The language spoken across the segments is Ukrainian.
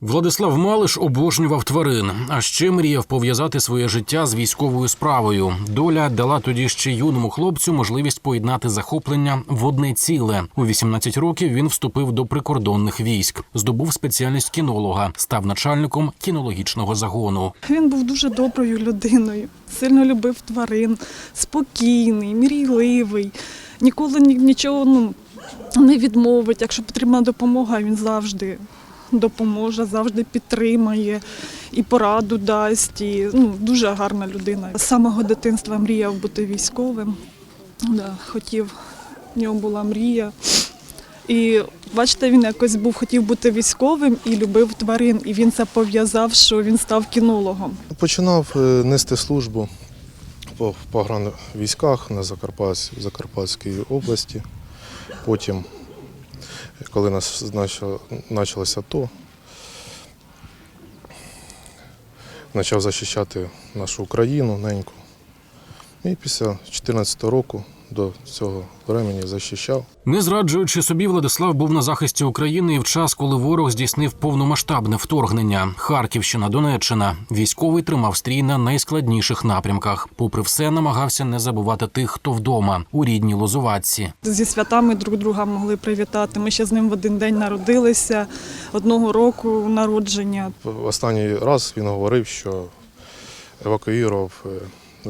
Владислав Малиш обожнював тварин, а ще мріяв пов'язати своє життя з військовою справою. Доля дала тоді ще юному хлопцю можливість поєднати захоплення в одне ціле. У 18 років він вступив до прикордонних військ, здобув спеціальність кінолога, став начальником кінологічного загону. Він був дуже доброю людиною, сильно любив тварин, спокійний, мрійливий, ніколи нічого ну, не відмовить. Якщо потрібна допомога, він завжди допоможе, завжди підтримає і пораду дасть. І, ну, дуже гарна людина. З самого дитинства мріяв бути військовим. Да, хотів, в нього була мрія. І бачите, він якось був хотів бути військовим і любив тварин. І він це пов'язав, що він став кінологом. Починав е, нести службу по в погранвійськах на Закарпатсь, Закарпатській області. Потім, коли нас почалося то, почав захищати нашу Україну неньку. І після 2014 року до цього времени захищав. Не зраджуючи собі, Владислав був на захисті України і в час, коли ворог здійснив повномасштабне вторгнення. Харківщина, Донеччина. Військовий тримав стрій на найскладніших напрямках. Попри все, намагався не забувати тих, хто вдома у рідній Лозуватці. Зі святами друг друга могли привітати. Ми ще з ним в один день народилися, одного року народження. Останній раз він говорив, що евакуював е,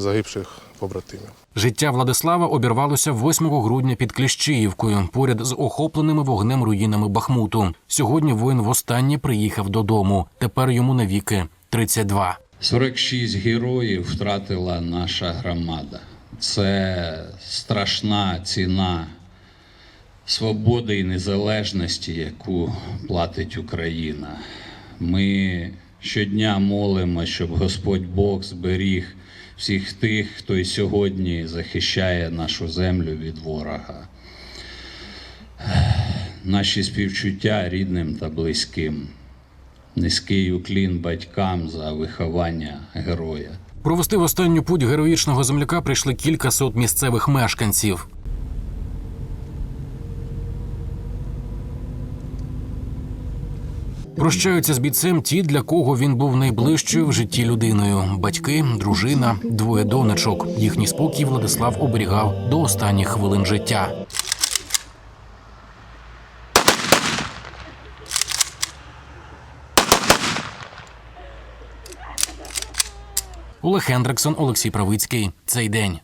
загибших побратимів. Життя Владислава обірвалося 8 грудня під Кліщіївкою, поряд з охопленими вогнем руїнами Бахмуту. Сьогодні воїн востаннє приїхав додому. Тепер йому навіки 32. 46 героїв втратила наша громада. Це страшна ціна свободи і незалежності, яку платить Україна. Ми щодня молимо, щоб Господь Бог зберіг всіх тих, хто і сьогодні захищає нашу землю від ворога. Наші співчуття рідним та близьким. Низький уклін батькам за виховання героя. Провести в останню путь героїчного земляка прийшли кілька сот місцевих мешканців. Прощаються з бійцем ті, для кого він був найближчою в житті людиною: батьки, дружина, двоє донечок. Їхній спокій Владислав оберігав до останніх хвилин життя. Олег Хендриксон, Олексій Правицький. Цей день.